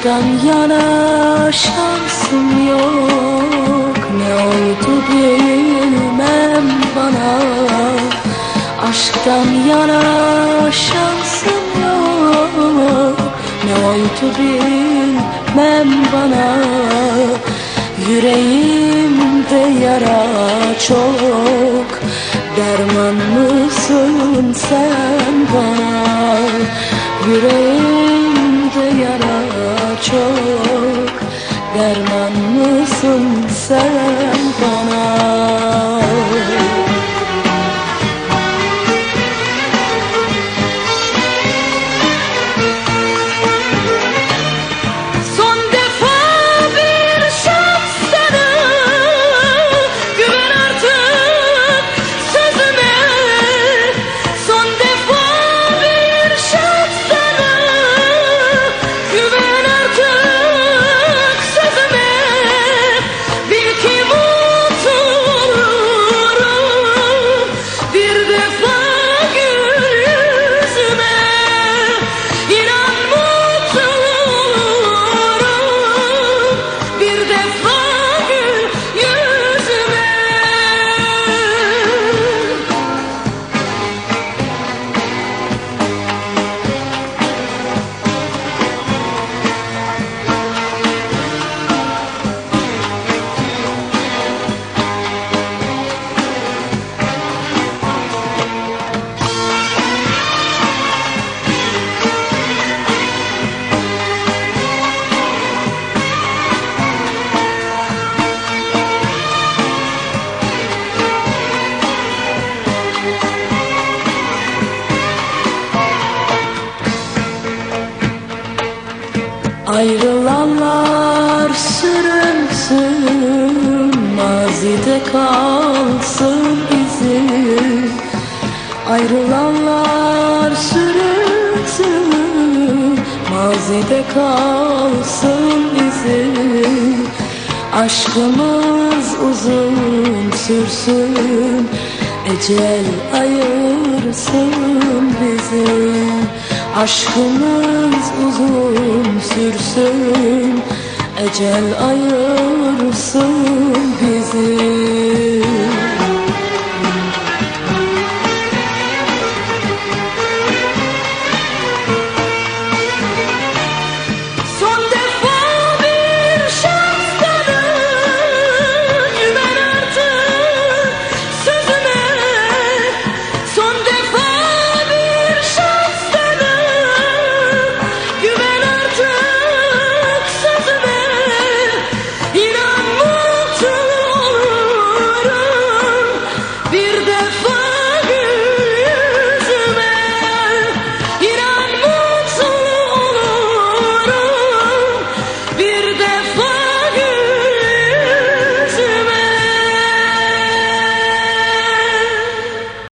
Aşktan yana şansım yok. Ne oldu bilmem bana. Aşktan yana şansım yok. Ne oldu bilmem bana. Yüreğimde yara çok. Derman mısın sen bana? Yüreğimde sen Ayrılanlar sürünsün Mazide kalsın izi Ayrılanlar sürünsün Mazide kalsın izi Aşkımız uzun sürsün Ecel ayırsın bizi Aşkımız uzun sürsün Ecel ayırsın bizi